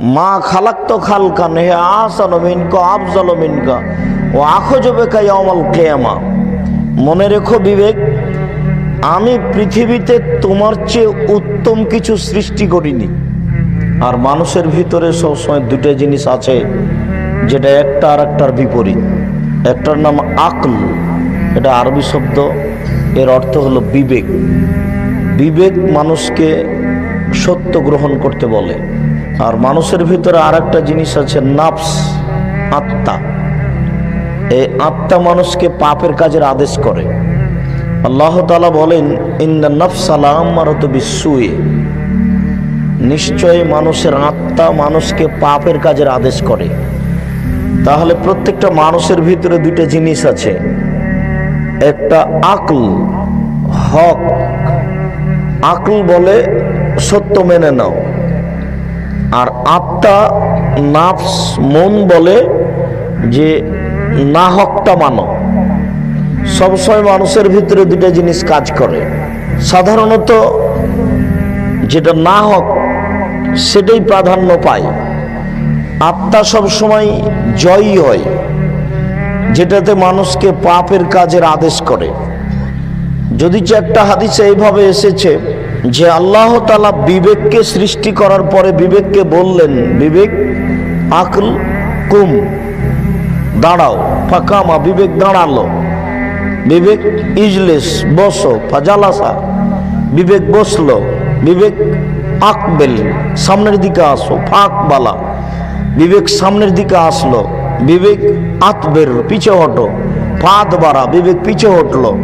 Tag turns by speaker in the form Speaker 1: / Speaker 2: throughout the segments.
Speaker 1: মা খালাক্ত খালকান হে আসানো মিনকা আফজাল মিনকা, ও আখো জবে কায়ামাল কেয়ামা। মনে রেখো বিবেক, আমি পৃথিবীতে তোমার চেয়ে উত্তম কিছু সৃষ্টি করিনি। আর মানুষের ভিতরে সবসময় দুটো জিনিস আছে, যেটা একটা আর একটার বিপরীত। একটার নাম আকল, এটা আরবি শব্দ, এর অর্থ হলো বিবেক। বিবেক মানুষকে সত্য গ্রহণ করতে বলে। আর মানুষের ভিতরে আর একটা জিনিস আছে, নাফস, আত্মা। এই আত্মা মানুষকে পাপের কাজের আদেশ করে। আল্লাহ তালা বলেন ইন্দা নফসালাম মারত বিশ্বয়ে নিশ্চয়ই মানুষের আত্মা মানুষকে পাপের কাজের আদেশ করে। তাহলে প্রত্যেকটা মানুষের ভিতরে দুইটা জিনিস আছে। একটা আকল, হক। আকল বলে সত্য মেনে নাও। আর আত্মা নাফস মন বলে যে না হকটা মানো সবসময় মানুষের ভিতরে দুটা জিনিস কাজ করে। সাধারণত যেটা না হক সেটাই প্রাধান্য পায়। আত্মা সবসময় জয়ী হয়, যেটাতে মানুষকে পাপের কাজের আদেশ করে। যদি একটা হাদিসে এইভাবে এসেছে যে আল্লাহ তালা বিবেককে সৃষ্টি করার পরে বিবেককে বললেন, বিবেক, আকল, কুম, দাঁড়াও, ফাঁকামা, বিবেক দাঁড়াল। বিবেক ইজলেস, বসো, ফাজালাসা। বিবেক বসল, বিবেক আকবেল, সামনের দিকে আসো ফাঁক বালা বিবেক সামনের দিকে আসলো, বিবেক আতবের, পিছে হটো। ফাঁদ বাড়া, বিবেক পিছে হটলো।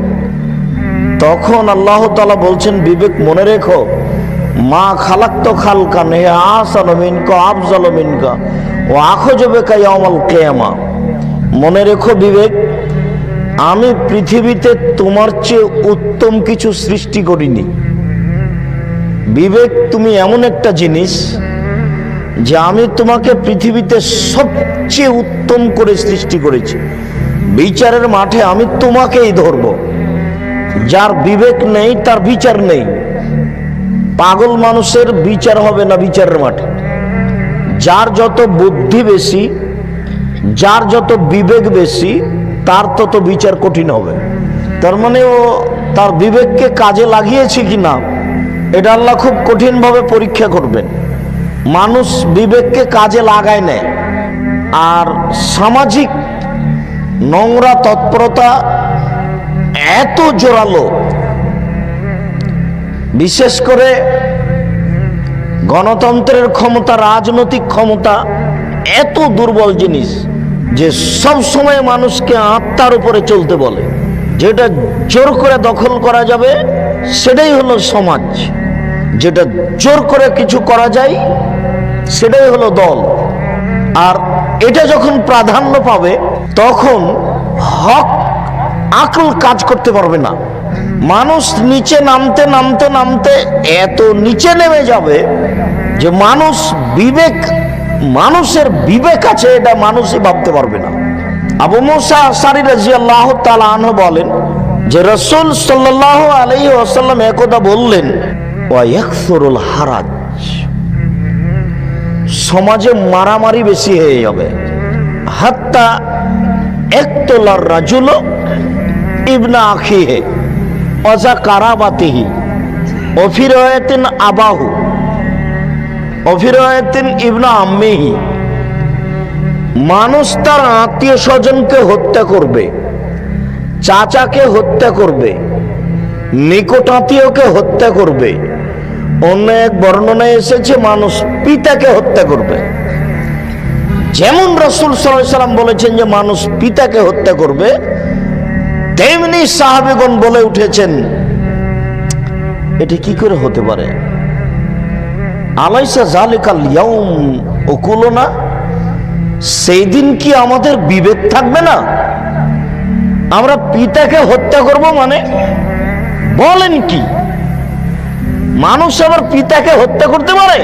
Speaker 1: তখন আল্লাহ তালা বলছেন, বিবেক মনে রেখো, মা খালাক্ত খালকান হে আসানো মিনকা, আফজাল মিনকা, ও আখো জবে কায়ামাল কেয়ামা। মনে রেখো বিবেক, আমি পৃথিবীতে তোমার চেয়ে উত্তম কিছু সৃষ্টি করিনি। বিবেক, তুমি এমন একটা জিনিস যে আমি তোমাকে পৃথিবীতে সবচেয়ে উত্তম করে সৃষ্টি করেছি। বিচারের মাঠে আমি তোমাকেই ধরবো। যার বিবেক নেই, তার বিচার নেই। পাগল মানুষের বিচার হবে না বিচারের মাঠে। যার যত বুদ্ধি বেশি, যার যত বিবেক বেশি, তার তত বিচার কঠিন হবে। তার মানে ও তার বিবেককে কাজে লাগিয়েছে কি না এটা আল্লাহ খুব কঠিনভাবে পরীক্ষা করবেন। মানুষ বিবেককে কাজে লাগায় নেয়। আর সামাজিক নোংরা তৎপরতা এত জোরালো। বিশেষ করে গণতন্ত্রের ক্ষমতা, রাজনৈতিক ক্ষমতা, এত দুর্বল জিনিস যে সব সময় মানুষকে আত্মার উপরে চলতে বলে। যেটা জোর করে দখল করা যাবে, সেটাই হলো সমাজ। যেটা জোর করে কিছু করা যায়, সেটাই হলো দল। আর এটা যখন প্রাধান্য পাবে, তখন হক আকল কাজ করতে পারবে না। মানুষ নিচে নামতে নামতে নামতে এত নিচে নেমে যাবে যে মানুষ বিবেক, মানুষের বিবেক আছে, এটা মানুষই ভাবতে পারবে না। আবু মুসা আসারি রাজি আল্লাহ বলেন যে রসুল সাল্লাহ আলাই আসাল্লাম একদা বললেন হারাজ। সমাজে মারামারি বেশি হয়ে যাবে। হাত্তা একতলার রাজুল ইবনা আখিহে অজা কারাবাতিহি। অফিরয়তিন আবাহু, অফিরয়তিন ইবনা আম্মিহি। মানুষ তার আত্মীয় স্বজনকে হত্যা করবে, চাচাকে হত্যা করবে নিকটাত্মীয়কে হত্যা করবে। অন্য এক বর্ণনায় এসেছে, মানুষ পিতাকে হত্যা করবে। যেমন রসুল সাল্লাম বলেছেন যে, মানুষ পিতাকে হত্যা করবে তেমনি সাহাবেগণ বলে উঠেছেন, এটি কি করে হতে পারে? আলাইসা জালিকাল ইয়াউম ওকুলো না সেই দিন কি আমাদের বিবেক থাকবে না? আমরা পিতাকে হত্যা করব মানে? বলেন কি? মানুষ আবার পিতাকে হত্যা করতে পারে?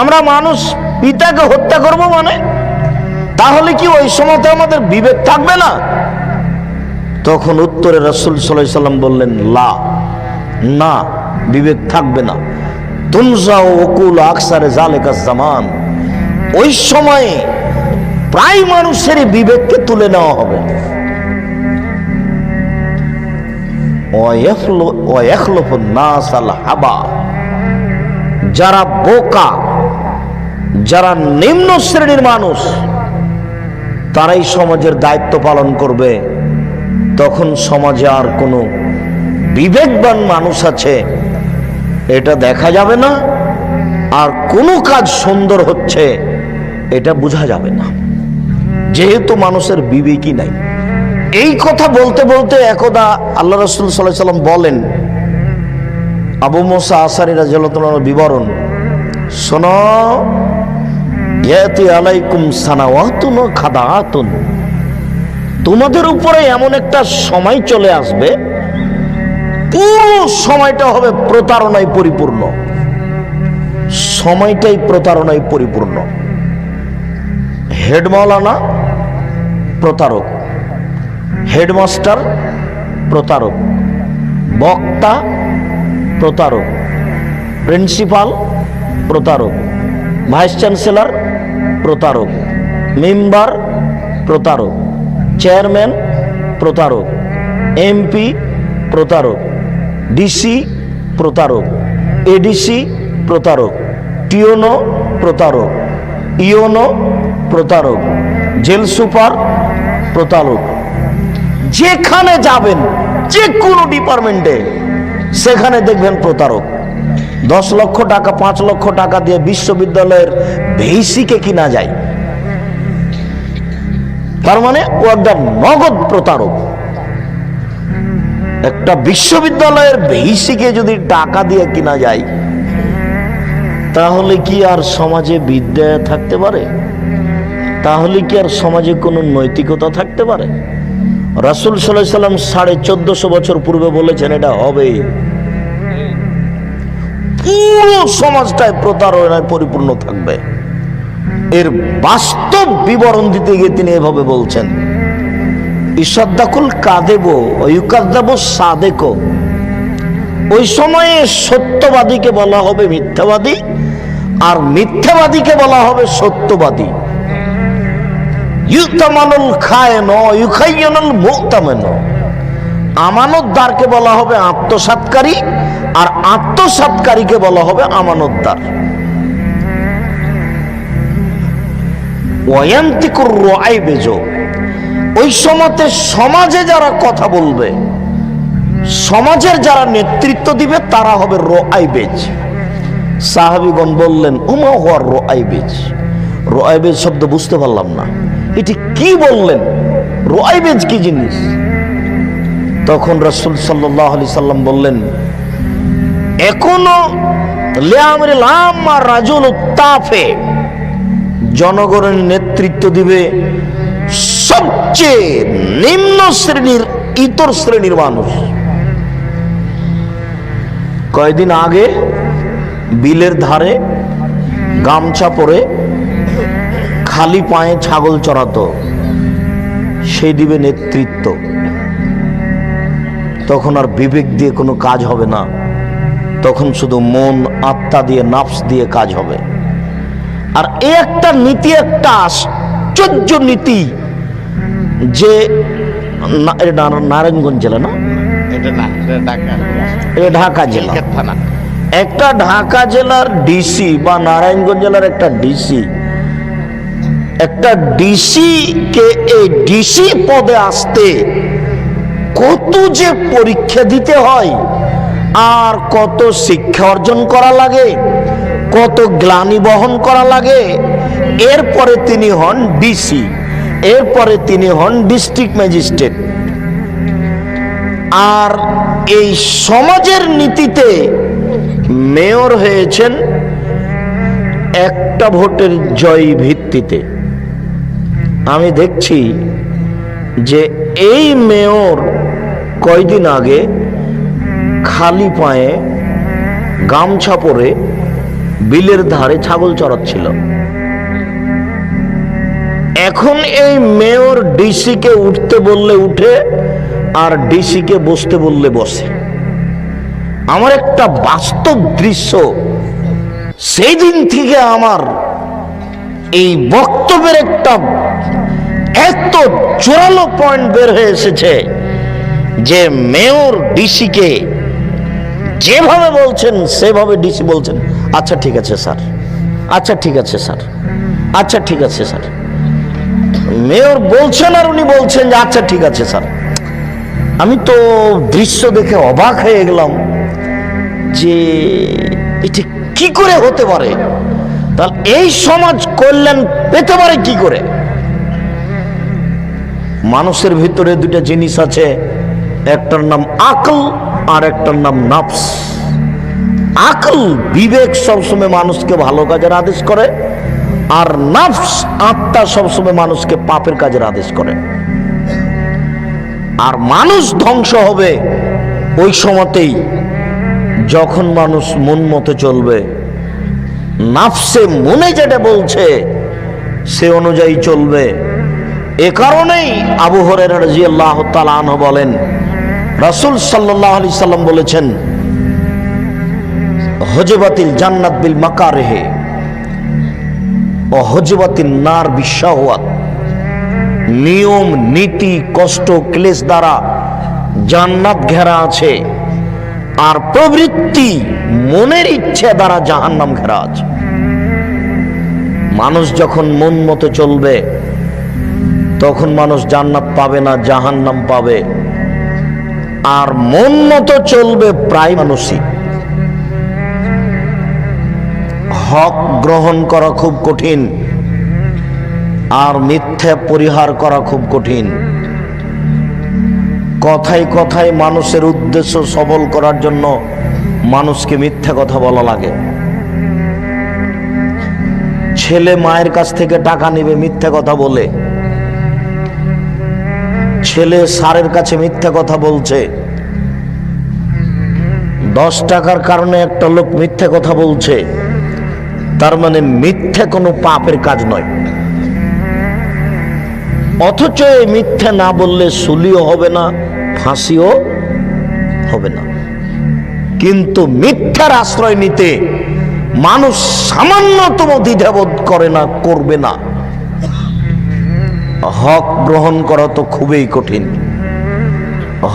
Speaker 1: আমরা মানুষ পিতাকে হত্যা করব মানে? তাহলে কি ওই সময়তে আমাদের বিবেক থাকবে না? তখন উত্তরে রসুল সাল্লাহ সাল্লাম বললেন, লা, না, বিবেক থাকবে না। তুনজাও ওকুল আকসারে জালেকা জামান। ওই সময়ে প্রায় মানুষের বিবেককে তুলে নেওয়া হাবা। যারা বোকা, যারা নিম্ন শ্রেণির মানুষ, তারাই সমাজের দায়িত্ব পালন করবে। তখন সমাজে আর কোনো বিবেকবান মানুষ আছে, এটা দেখা যাবে না, আর কোনো কাজ সুন্দর হচ্ছে, এটা বোঝা যাবে না। যেহেতু মানুষের বিবেকই নাই। এই কথা বলতে বলতে একদা আল্লাহ রসুল সাল্লাহ সাল্লাম বলেন, আবু মোসা আসারি রাজিয়াল্লাহ বিবরণ, শোনো আলাইকুম সানাওয়াতুন খাদাআতুন। তোমাদের উপরে এমন একটা সময় চলে আসবে, পুরো সময়টা হবে প্রতারণায় পরিপূর্ণ। সময়টাই প্রতারণায় পরিপূর্ণ। হেড মাওলানা প্রতারক হেডমাস্টার প্রতারক, বক্তা প্রতারক, প্রিন্সিপাল প্রতারক, ভাইস চ্যান্সেলর প্রতারক, মেম্বার প্রতারক। চেয়ারম্যান, প্রতারক। এমপি, প্রতারক। ডিসি, প্রতারক। এডিসি, প্রতারক। টিওনো, প্রতারক। ইওনো, প্রতারক। জেল সুপার, প্রতারক। যেখানে যাবেন যে কোনো ডিপার্টমেন্টে, সেখানে দেখবেন প্রতারক। দশ লক্ষ টাকা, পাঁচ লক্ষ টাকা দিয়ে বিশ্ববিদ্যালয়ের ভেসিকে কিনা যায়। তার মানে ও একটা নগদ প্রতারক। একটা বিশ্ববিদ্যালয়ের ভেসিকে যদি টাকা দিয়ে কিনা যায়, তাহলে কি আর সমাজে বিদ্যা থাকতে পারে? তাহলে কি আর সমাজে কোনো নৈতিকতা থাকতে পারে? রাসুল সাল্লাহ সাল্লাম সাড়ে চোদ্দশো বছর পূর্বে বলেছেন, এটা হবে। পুরো সমাজটায় প্রতারণায় পরিপূর্ণ থাকবে। এর বাস্তব বিবরণ দিতে গিয়ে তিনি এভাবে বলছেন ইসাদ্দাকুল কাদেব ইউকাদ্দাব সাদেক। ওই সময়ে সত্যবাদীকে বলা হবে মিথ্যাবাদী, আর মিথ্যাবাদীকে বলা হবে সত্যবাদী। ইউতামানুল খায়ন, ইউখাইয়নুল মুহতামেন আমানতদারকে বলা হবে আত্মসাৎকারী আর আত্মসাৎকারীকে বলা হবে আমানতদার। ওই সময়তে সমাজে যারা কথা বলবে, সমাজের যারা নেতৃত্ব দিবে, তারা হবে রোআই বেজ সাহাবিগণ বললেন, উমা হওয়ার রোআই বেজ রোআই বেজ শব্দ বুঝতে পারলাম না। এটি কি বললেন? রোআই বেজ কি জিনিস? তখন রসুল সাল্লাহ আলি সাল্লাম বললেন, এখনও লাম আর রাজুল উত্তাফে জনগণের নেতৃত্ব দিবে। সবচেয়ে নিম্ন শ্রেণির, ইতর শ্রেণির মানুষ। কয়েকদিন আগে বিলের ধারে গামছা পরে খালি পায়ে ছাগল চড়াতো। সেই দিবে নেতৃত্ব। তখন আর বিবেক দিয়ে কোনো কাজ হবে না। তখন শুধু মন, আত্মা দিয়ে, নাফস দিয়ে কাজ হবে। আর এ একটা নীতি একটা আশ্চর্য নীতি যে নারায়ণগঞ্জ জেলা না?
Speaker 2: এটা ঢাকা।
Speaker 1: জেলা। একটা ঢাকা জেলার ডিসি বা নারায়ণগঞ্জ জেলার একটা ডিসি একটা ডিসি কে এই ডিসি পদে আসতে কত যে পরীক্ষা দিতে হয় আর কত শিক্ষা অর্জন করা লাগে কত গ্লানি বহন করা লাগে? এরপরে তিনি হন ডিসি, এরপরে তিনি হন ডিস্ট্রিক্ট ম্যাজিস্ট্রেট। আর এই সমাজের নীতিতে মেয়র হয়েছেন একটা ভোটের জয় ভিত্তিতে। আমি দেখছি যে এই মেয়র কয়দিন আগে খালি পায়ে গামছা পরে বিলের ধারে ছাগল চড়াচ্ছিল এখন এই মেয়র ডিসিকে উঠতে বললে উঠে আর ডিসিকে বসতে বললে বসে। আমার একটা বাস্তব দৃশ্য সেই দিন থেকে আমার এই বক্তব্যের একটা এত জোরালো পয়েন্ট বের হয়ে এসেছে যে মেয়র ডিসিকে যেভাবে বলছেন, সেভাবে ডিসি বলছেন। আচ্ছা ঠিক আছে, স্যার। আচ্ছা ঠিক আছে, স্যার। আচ্ছা ঠিক আছে, স্যার। মেয়র বলছেন আর উনি বলছেন যে আচ্ছা ঠিক আছে, স্যার। আমি তো দৃশ্য দেখে অবাক হয়ে গেলাম যে এটি কি করে হতে পারে? তাহলে এই সমাজ কল্যাণ পেতে পারে কি করে? মানুষের ভিতরে দুটা জিনিস আছে। একটার নাম আকল আর একটার নাম নাফস। আকল, বিবেক সবসময় মানুষকে ভালো কাজের আদেশ করে, আর নাফস, আত্মা সবসময় মানুষকে পাপের কাজের আদেশ করে। আর মানুষ ধ্বংস হবে ওই সময়তেই, যখন মানুষ মন মতো চলবে। নাফসে মনে যেটা বলছে, সে অনুযায়ী চলবে। এ কারণেই আবু হরের রাজি আল্লাহ তালান বলেন রাসুল সাল্লাহ আলি সাল্লাম বলেছেন হজবাতিল জান্নাত বিল মাকারেহে ও হজবাতিল নার বিশ্বাহাত নিয়ম, নীতি, কষ্ট, ক্লেশ দ্বারা জান্নাত ঘেরা আছে আর প্রবৃত্তি মনের ইচ্ছে দ্বারা জাহান্নাম ঘেরা আছে। মানুষ যখন মন মতো চলবে, তখন মানুষ জান্নাত পাবে না, জাহান্নাম পাবে। আর মন মতো চলবে প্রায় মানুষই। হক গ্রহণ করা খুব কঠিন, আর মিথ্যা পরিহার করা খুব কঠিন। কথায় কথায় মানুষের উদ্দেশ্য সবল করার জন্য মানুষকে মিথ্যা কথা বলা লাগে। ছেলে মায়ের কাছ থেকে টাকা নেবে, মিথ্যা কথা বলে। ছেলে স্যারের কাছে মিথ্যা কথা বলছে। দশ টাকার কারণে একটা লোক মিথ্যা কথা বলছে। তার মানে মিথ্যা কোনো পাপের কাজ নয়। অথচ এই মিথ্যা না বললে সুলিও হবে না, ফাঁসিও হবে না। কিন্তু মিথ্যার আশ্রয় নিতে মানুষ সামান্যতম দ্বিধাবোধ করে না, করবে না। হক গ্রহণ করা তো খুবই কঠিন।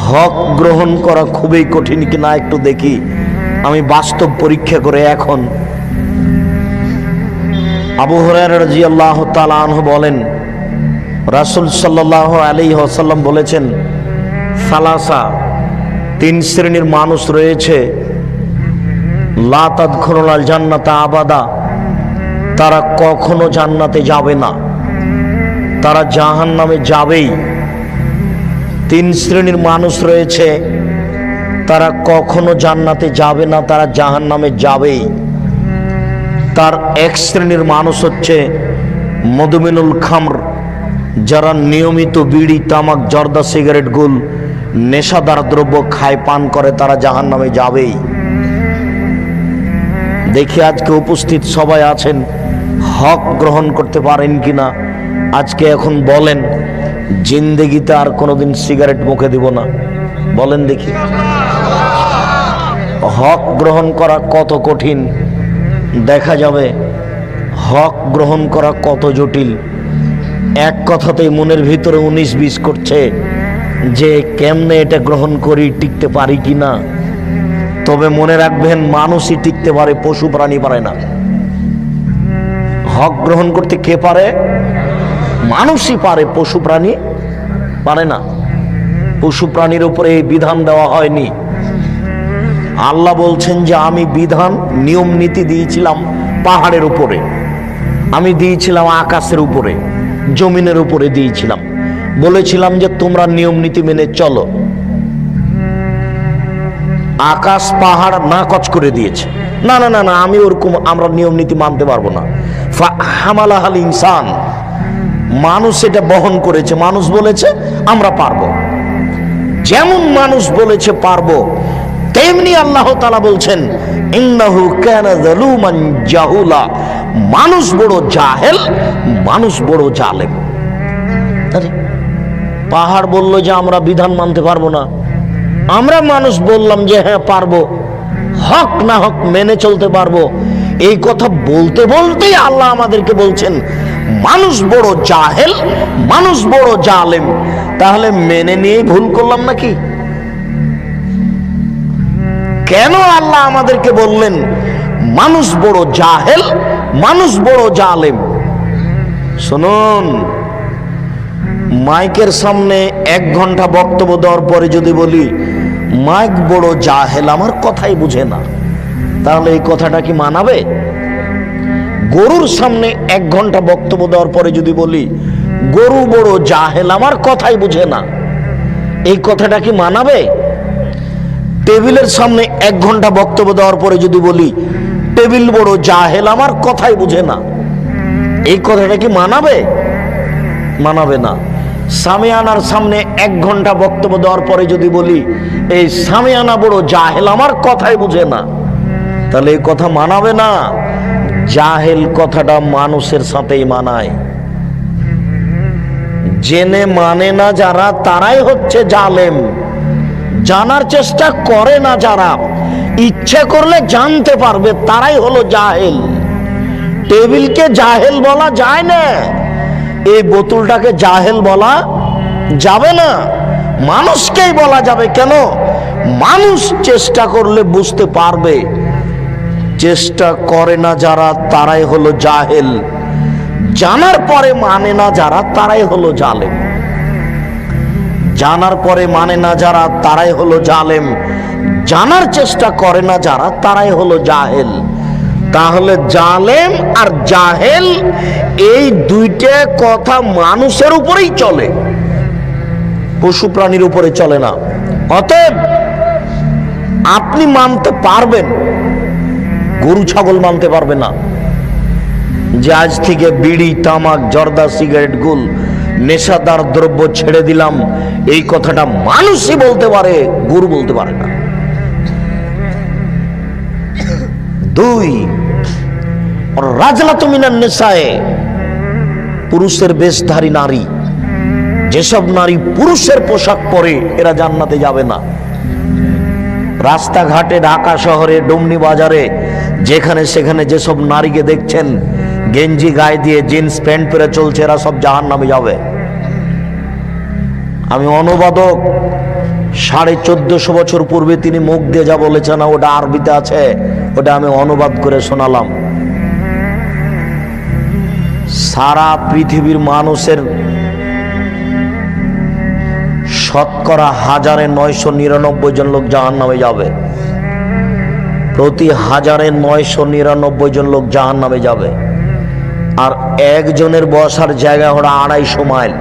Speaker 1: হক গ্রহণ করা খুবই কঠিন কিনা একটু দেখি। আমি বাস্তব পরীক্ষা করে এখন আবু আল্লাহ তালাহ বলেন, রাসুল সাল্লাহ আলী আসাল্লাম বলেছেন, সালাসা, তিন শ্রেণির মানুষ রয়েছে। লাতাদ খোলাল জান্নাতা আবাদা, তারা কখনো জান্নাতে যাবে না। তারা জাহান নামে যাবেই। তিন শ্রেণির মানুষ রয়েছে। তারা কখনো জান্নাতে যাবে না, তারা জাহান নামে যাবেই। তার এক শ্রেণির মানুষ হচ্ছে মধুমিনুল খামর, যারা নিয়মিত বিড়ি, তামাক, জর্দা, সিগারেট, গুল, নেশাদার দ্রব্য খায়, পান করে, তারা জাহান নামে যাবেই। দেখি আজকে উপস্থিত সবাই আছেন, হক গ্রহণ করতে পারেন কিনা। আজকে এখন বলেন, জিন্দেগিতে আর কোনোদিন সিগারেট মুখে দিব না। বলেন দেখি। হক গ্রহণ করা কত কঠিন, দেখা যাবে হক গ্রহণ করা কত জটিল। এক কথাতেই মনের ভিতরে উনিশ বিশ করছে যে, কেমনে এটা গ্রহণ করি, টিকতে পারি কি না? তবে মনে রাখবেন, মানুষই টিকতে পারে, পশু প্রাণী পারে না। হক গ্রহণ করতে কে পারে? মানুষই পারে পশু প্রাণী? পারে না। পশু প্রাণীর উপরে এই বিধান দেওয়া হয়নি। আল্লাহ বলছেন যে আমি বিধান, নিয়ম, নীতি দিয়েছিলাম পাহাড়ের উপরে। আমি দিয়েছিলাম আকাশের উপরে, জমিনের উপরে দিয়েছিলাম। বলেছিলাম যে তোমরা নিয়ম, নীতি মেনে চলো। আকাশ, পাহাড় না কচ করে দিয়েছে। না না না না, আমি ওরকম আমরা নিয়ম, নীতি মানতে পারব না। হামালাহাল ইনসান মানুষ এটা বহন করেছে, মানুষ বলেছে, আমরা পারব। যেমন মানুষ বলেছে পারব, তেমনি আল্লাহ তালা বলছেন, ইন্নাহু কানা যালুমান জাহুলা। মানুষ বড় জাহেল, মানুষ বড় জালেম। পাহাড় বলল যে আমরা বিধান মানতে পারব না। আমরা মানুষ বললাম যে হ্যাঁ পারব। হক না হক মেনে চলতে পারব। এই কথা বলতে বলতেই আল্লাহ আমাদেরকে বলছেন, মানুষ বড় জাহেল, মানুষ বড় জালেম। তাহলে মেনে নিয়ে ভুল করলাম নাকি? কেন আল্লাহ আমাদেরকে বললেন, মানুষ বড় জাহেল, মানুষ বড় জালেম? শুনুন, মাইকের সামনে এক ঘণ্টা বক্তব্য দেওয়ার পরে যদি বলি, মাইক বড় জাহেল আমার কথাই বুঝে না। তাহলে এই কথাটা কি মানাবে? গরুর সামনে এক ঘণ্টা বক্তব্য দেওয়ার পরে যদি বলি, গরু বড় জাহেল আমার কথাই বুঝে না। এই কথাটা কি মানাবে? টেবিলের সামনে এক ঘণ্টা বক্তব্য দেওয়ার পরে যদি বলি, টেবিল বড় জাহেল আমার কথাই বুঝে না। এই কথাটা কি মানাবে? মানাবে না। সামিয়ানার সামনে এক ঘণ্টা বক্তব্য দেওয়ার পরে যদি বলি, এই সামিয়ানা বড় জাহেল আমার কথাই বুঝে না। তাহলে এই কথা মানাবে না। জাহেল কথাটা মানুষের সাথেই মানায়। জেনে মানে না যারা, তারাই হচ্ছে জালেম। জানার চেষ্টা করে না যারা। ইচ্ছে করলে জানতে পারবে, তারাই হলো জাহেল। টেবিলকে জাহেল বলা যায় না। এই বোতলটাকে জাহেল বলা যাবে না। মানুষকেই বলা যাবে কেন? মানুষ চেষ্টা করলে বুঝতে পারবে। চেষ্টা করে না যারা, তারাই হলো জাহেল। জানার পরে মানে না যারা, তারাই হলো জালেম। জানার পরে মানে না যারা, তারাই হলো জালেম। জানার চেষ্টা করে না যারা, তারাই হলো জাহেল। তাহলে জালেম আর জাহেল এই দুইটা কথা মানুষের উপরেই চলে। পশু প্রাণীর উপরে চলে না। অতএব আপনি মানতে পারবেন গরু ছাগল মানতে পারবে না। যে আজ থেকে বিড়ি, তামাক, জর্দা, সিগারেট, গুল, নেশাদার দ্রব্য ছেড়ে দিলাম, এই কথাটা মানুষই বলতে পারে, গরু বলতে পারে না। দুই রাজলা তুমিনার নেশায় পুরুষের বেশধারী নারী, যেসব নারী পুরুষের পোশাক পরে, এরা জান্নাতে যাবে না। রাস্তাঘাটে, ঢাকা শহরে, ডুমনি বাজারে যেখানে সেখানে যেসব নারীকে দেখছেন, গেঞ্জি গায়ে দিয়ে জিন্স প্যান্ট পরে চলছে, এরা সব জাহান নামে যাবে। আমি অনুবাদক, সাড়ে চোদ্দশো বছর পূর্বে তিনি মুখ দিয়ে যা বলেছেন ওটা আরবিতে আছে, ওটা আমি অনুবাদ করে শোনালাম। সারা পৃথিবীর মানুষের শতকরা হাজারে নয়শো নিরানব্বই জন লোক জাহান নামে যাবে। প্রতি হাজারে নয়শো নিরানব্বই জন লোক জাহান নামে যাবে। আর একজনের বসার জায়গা হলো আড়াইশো মাইল।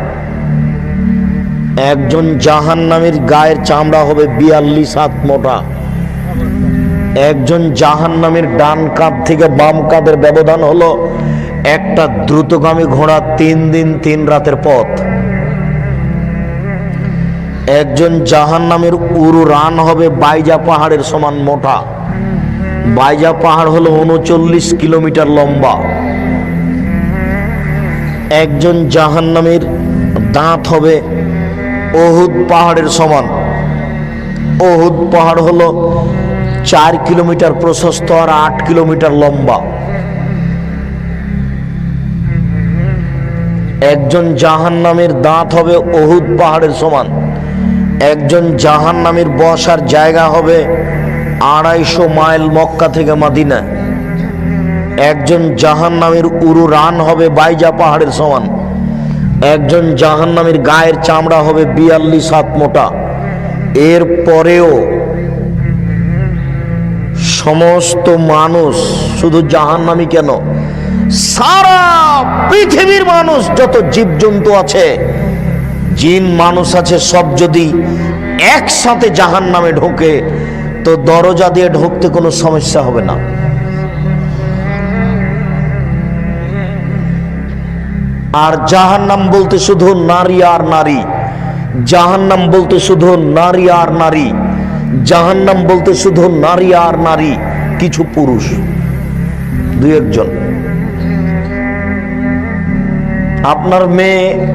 Speaker 1: একজন জাহান নামের গায়ের চামড়া হবে বিয়াল্লিশ হাত মোটা। একজন জাহান নামের ডান কাঁধ থেকে বাম কাঁধের ব্যবধান হলো একটা দ্রুতগামী ঘোড়া তিন দিন তিন রাতের পথ। একজন জাহান নামের উরু রান হবে বাইজা পাহাড়ের সমান মোটা। বাইজা পাহাড় হলো উনচল্লিশ কিলোমিটার লম্বা। একজন জাহান নামের দাঁত হবে অহুদ পাহাড়ের সমান। অহুদ পাহাড় হলো চার কিলোমিটার প্রশস্ত আর আট কিলোমিটার লম্বা। একজন জাহান নামের দাঁত হবে অহুদ পাহাড়ের সমান। একজন জাহান নামের বসার জায়গা হবে আড়াইশো মাইল মক্কা থেকে মাদিনা। একজন জাহান নামের উরু রান হবে বাইজা পাহাড়ের সমান। একজন জাহান নামের গায়ের চামড়া হবে বিয়াল্লিশ হাত মোটা। এর পরেও সমস্ত মানুষ শুধু জাহান্নামী কেন? সারা পৃথিবীর মানুষ যত জীবজন্তু আছে, জিন মানুষ আছে, সব যদি একসাথে জাহান নামে ঢোকে তো দরজা দিয়ে ঢুকতে কোনো সমস্যা হবে না। আর জাহান্নাম বলতে শুধু নারী আর নারী। জাহান্নাম বলতে শুধু নারী আর নারী। জাহান্নাম বলতে শুধু নারী আর নারী, কিছু পুরুষ। দুই একজন। আপনার মেয়ে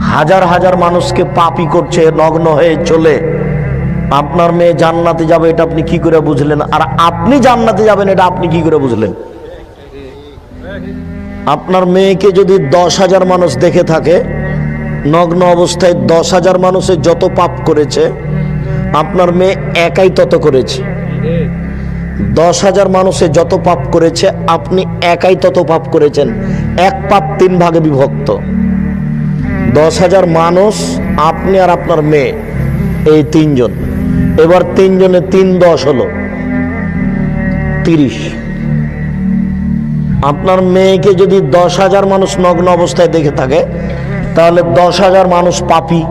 Speaker 1: হাজার হাজার মানুষকে পাপি করছে, নগ্ন হয়ে চলে। আপনার মেয়ে জান্নাতে যাবে, এটা আপনি কি করে বুঝলেন? আর আপনি জান্নাতে যাবেন, এটা আপনি কি করে বুঝলেন? আপনার মেয়েকে যদি দশ হাজার মানুষ দেখে থাকে, নগ্ন অবস্থায় দশ হাজার মানুষের যত পাপ করেছে, আপনার মেয়ে একাই তত করেছে। দশ হাজার মানুষে যত পাপ করেছে, আপনি একাই তত পাপ করেছেন। এক পাপ তিন ভাগে বিভক্ত। দশ হাজার মানুষ, আপনি আর আপনার মেয়ে, এই তিনজন। এবার তিনজনে তিন দশ হলো। তিরিশ। আপনার মেয়েকে যদি দশ হাজার মানুষ নগ্ন অবস্থায় দেখে থাকে, তাহলে দশ হাজার মানুষ পাপি।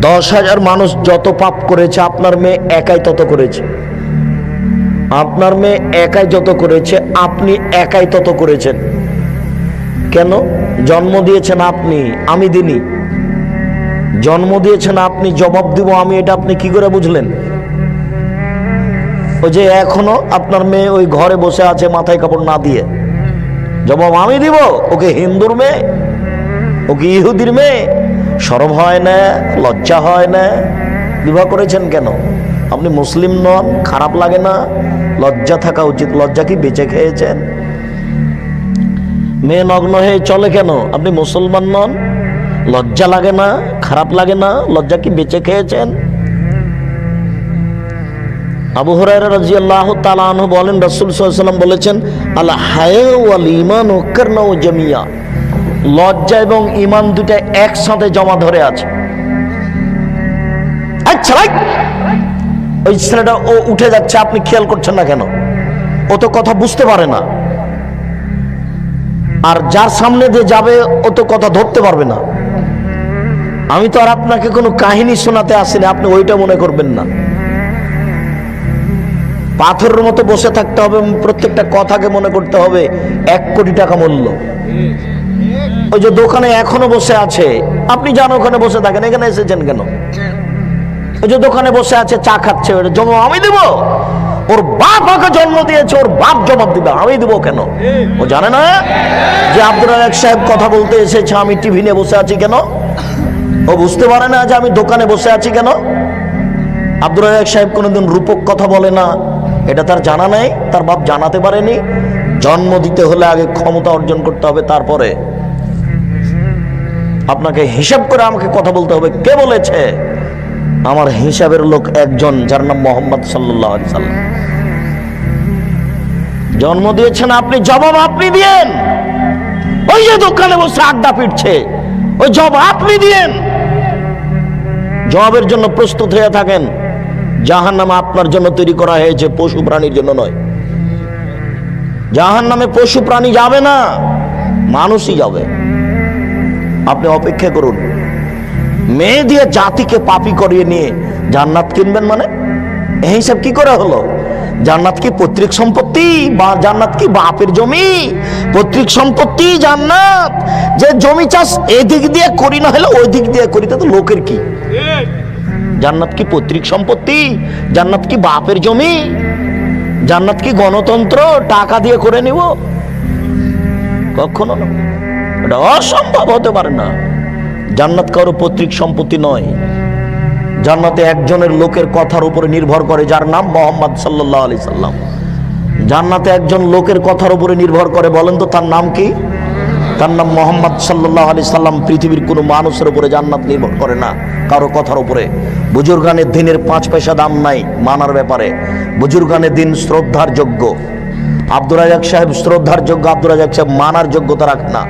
Speaker 1: দশ হাজার মানুষ যত পাপ করেছে, আপনার মেয়ে একাই তত করেছে। আপনার মেয়ে একাই যত করেছে, আপনি একাই তত করেছেন। কেন? জন্ম দিয়েছেন আপনি, আমি দিনি। জন্ম দিয়েছেন, আপনি জবাব দিব, আমি এটা আপনি কি করে বুঝলেন? ওই যে এখনও আপনার মেয়ে ওই ঘরে বসে আছে মাথায় কাপড় না দিয়ে। জবাব আমি দিব, ওকে হিন্দুর মেয়ে, ওকে ইহুদির মেয়ে, সরব হয় না, লজ্জা হয় না, বিবাহ করেছেন কেন? আপনি মুসলিম নন, খারাপ লাগে না, লজ্জা থাকা উচিত, লজ্জা কি বেঁচে খেয়েছেন? মেয়ে নগ্ন হয়ে চলে কেন? আপনি মুসলমান নন, লজ্জা লাগে না খারাপ লাগে না, লজ্জা কি বেঁচে খেয়েছেন? আবু হরাইরা রাদিয়াল্লাহু তাআলা আনহু বলেন, রসুল ওয়াসাল্লাম বলেছেন, আল হায়া ওয়াল ঈমান ওয়াকারনাউ জামিয়া। লজ্জা এবং ইমান দুটা একসাথে জমা ধরে আছে। আচ্ছা ওই ছেলেটা ও উঠে যাচ্ছে, আপনি খেয়াল করছেন না কেন? ও তো কথা বুঝতে পারে না। আর যার সামনে দিয়ে যাবে, ও তো কথা ধরতে পারবে না। আমি তো আর আপনাকে কোনো কাহিনী শোনাতে আসিনি, আপনি ওইটা মনে করবেন না। পাথরের মতো বসে থাকতে হবে, প্রত্যেকটা কথাকে মনে করতে হবে, এক কোটি টাকা মূল্য। ওই যে দোকানে এখনও বসে আছে, আপনি যান ওখানে বসে থাকেন, এখানে এসেছেন কেন? ওই যে দোকানে বসে আছে, চা খাচ্ছে, ওটা জমা, আমি দেব। ওর বাপ ওকে জন্ম দিয়েছে, ওর বাপ জবাব দিবে, আমি দেবো কেন? ও জানে না? যে আব্দুল সাহেব কথা বলতে এসেছে, আমি টিভি নিয়ে বসে আছি কেন? ও বুঝতে পারে না যে আমি দোকানে বসে আছি কেন? আব্দুর রাজাক সাহেব কোনোদিন রূপক কথা বলে না। এটা তার জানা নাই, তার বাপ জানাতে পারেনি। জন্ম দিতে হলে আগে ক্ষমতা অর্জন করতে হবে, তারপরে আপনাকে হিসাব করে আমাকে কথা বলতে হবে। কে বলেছে? আমার হিসাবের লোক একজন, যার নাম মোহাম্মদ সাল্লাহ সাল্লাম। জন্ম দিয়েছেন আপনি, জবাব আপনি দিয়েন। ওই যে দোকানে বসে আড্ডা পিটছে, ওই জবাব আপনি দিয়েন। জবাবের জন্য প্রস্তুত হয়ে থাকেন। জাহান নামে আপনার জন্য তৈরি করা হয়েছে পশু প্রাণীর জন্য নয়। জাহান নামে পশু প্রাণী যাবে না, মানুষই যাবে। আপনি অপেক্ষা করুন। মেয়ে দিয়ে জাতিকে পাপি করিয়ে নিয়ে জান্নাত কিনবেন মানে? এই হিসাব কি করে হলো? জান্নাত কি পৈতৃক সম্পত্তি বা জান্নাত কি বাপের জমি? পৈতৃক সম্পত্তি জান্নাত। যে জমি চাষ এদিক দিয়ে করি না হলে ওই দিক দিয়ে করি তা লোকের কি? জান্নাত কি পৈতৃক সম্পত্তি? জান্নাত কি বাপের জমি? জান্নাত কি গণতন্ত্র? টাকা দিয়ে করে নিব? কখনো না। এটা অসম্ভব হতে পারে না। জান্নাত কারও পৈতৃক সম্পত্তি নয়। জান্নাতে একজনের লোকের কথার উপরে নির্ভর করে, যার নাম মোহাম্মদ সাল্লাহ আলি সাল্লাম। জান্নাতে একজন লোকের কথার উপরে নির্ভর করে, বলেন তো তার নাম কি? তার নাম মোহাম্মদ সাল্লাহ আলি সাল্লাম। পৃথিবীর কোনো মানুষের উপরে জান্নাত নির্ভর করে না, কারও কথার উপরে। বুজুর্গানের দিনের পাঁচ পয়সা দাম নাই, মানার ব্যাপারে। বুজুর্গানের দিন শ্রদ্ধার যোগ্য। আব্দুর রাজাক সাহেব শ্রদ্ধার যোগ্য, আব্দুর রাজাক সাহেব মানার যোগ্যতা রাখে না।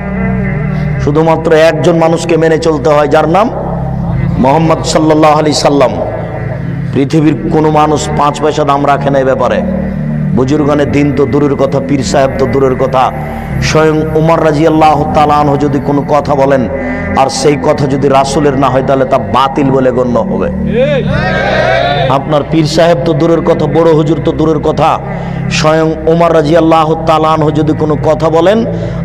Speaker 1: শুধুমাত্র একজন মানুষকে মেনে চলতে হয়, যার নাম মোহাম্মদ সাল্লাহ আলি সাল্লাম, পৃথিবীর কোনো মানুষ পাঁচ পয়সা দাম রাখে না এই ব্যাপারে। বুজুর্গানের দিন তো দূরের কথা, পীর সাহেব তো দূরের কথা। স্বয়ং উমর রাজি আল্লাহ তালানহ যদি কোনো কথা বলেন, আর সেই কথা যদি রাসুলের না হয়, তাহলে তা বাতিল বলে গণ্য হবে। আপনার পীর সাহেব তো দূরের কথা, বড় হুজুর তো দূরের কথা। স্বয়ং ওমর রাজি আল্লাহ তালানহ যদি কোনো কথা বলেন,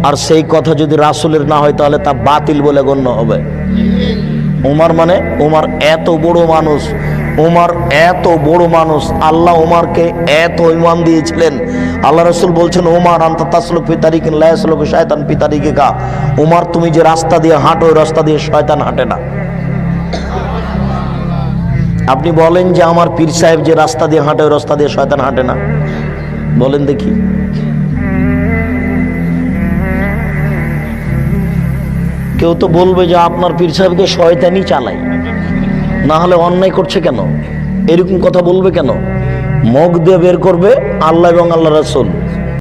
Speaker 1: আর সেই কথা যদি রাসুলের না হয়, তাহলে তা বাতিল বলে গণ্য হবে। ওমার মানে ওমার এত বড় মানুষ ওমার এত বড় মানুষ, আল্লাহ ওমারকে এত ইমান দিয়েছিলেন। আল্লাহ রসুল বলছেন ওমার আন্তা তাসলুক পিতারিক লায়াসলুক শয়তান পিতারিকে কা ওমার তুমি যে রাস্তা দিয়ে হাঁটো, ওই রাস্তা দিয়ে শয়তান হাঁটে না। আপনি বলেন যে আমার পীর সাহেব যে রাস্তা দিয়ে হাঁটে, ওই রাস্তা দিয়ে শয়তান হাঁটে না। বলেন দেখি। কেউ তো বলবে যে আপনার পীর সাহেবকে শয়তানি চালাই না হলে অন্যায় করছে কেন? এরকম কথা বলবে কেন? মগ দিয়ে বের করবে আল্লাহ এবং আল্লাহ রাসূল।